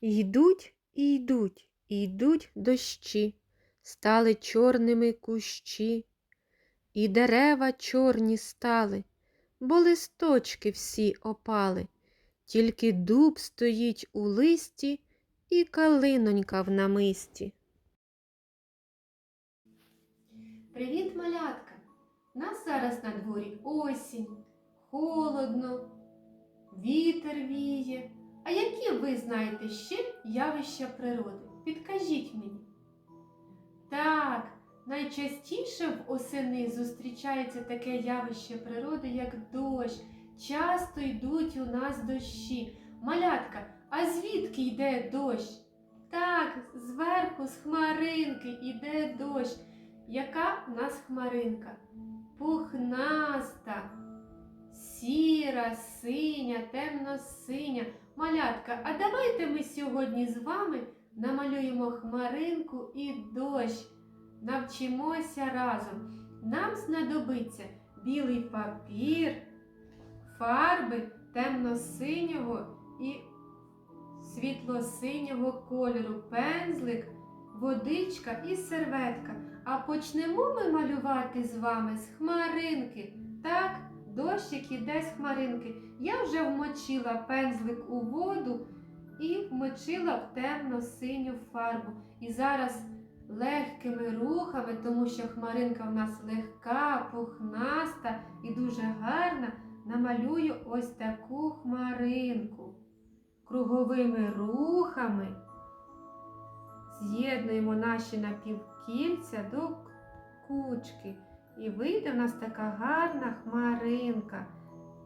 Йдуть і йдуть, і йдуть дощі, стали чорними кущі, і дерева чорні стали, бо листочки всі опали, тільки дуб стоїть у листі і калинонька в намисті. Привіт, малятка! Нас зараз на дворі осінь, холодно, вітер віє. А які ви знаєте ще явища природи? Підкажіть мені. Так, найчастіше в осени зустрічається таке явище природи, як дощ. Часто йдуть у нас дощі. Малятка, а звідки йде дощ? Так, зверху, з хмаринки йде дощ. Яка в нас хмаринка? Пухнаста, сіра, синя, темно-синя. Малятка, а давайте ми сьогодні з вами намалюємо хмаринку і дощ. Навчимося разом. Нам знадобиться білий папір, фарби темно-синього і світло-синього кольору, пензлик, водичка і серветка. А почнемо ми малювати з вами з хмаринки. Так, дощик іде з хмаринки. Я вже вмочила пензлик у воду і вмочила в темно-синю фарбу. І зараз легкими рухами, тому що хмаринка в нас легка, пухнаста і дуже гарна, намалюю ось таку хмаринку. Круговими рухами з'єднуємо наші напівкільця до кучки. І вийде в нас така гарна хмаринка,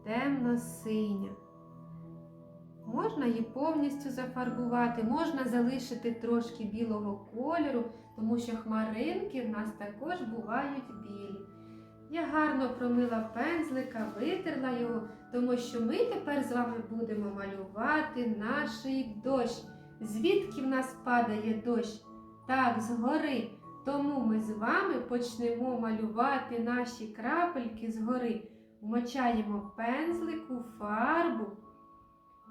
темно-синя. Можна її повністю зафарбувати, можна залишити трошки білого кольору, тому що хмаринки в нас також бувають білі. Я гарно промила пензлика, витерла його, тому що ми тепер з вами будемо малювати наш дощ. Звідки в нас падає дощ? Так, згори. Тому ми з вами почнемо малювати наші крапельки згори. Вмочаємо пензлик у фарбу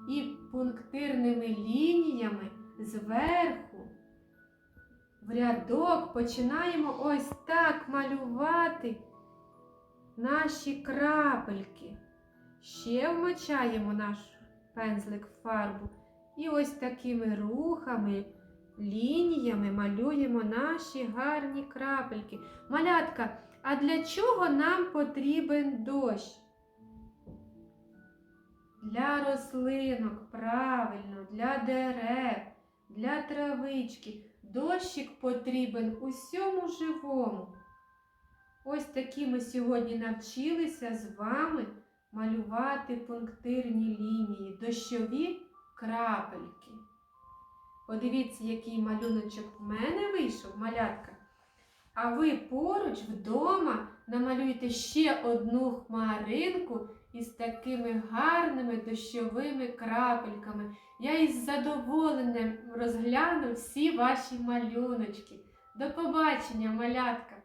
і пунктирними лініями зверху в рядок починаємо ось так малювати наші крапельки. Ще вмочаємо наш пензлик в фарбу. І ось такими рухами, лініями малюємо наші гарні крапельки. Малятка, а для чого нам потрібен дощ? Для рослинок, правильно, для дерев, для травички. Дощик потрібен усьому живому. Ось такі ми сьогодні навчилися з вами малювати пунктирні лінії, дощові крапельки. Подивіться, який малюночок в мене вийшов, малятка. А ви поруч вдома намалюєте ще одну хмаринку із такими гарними дощовими крапельками. Я із задоволенням розгляну всі ваші малюночки. До побачення, малятка!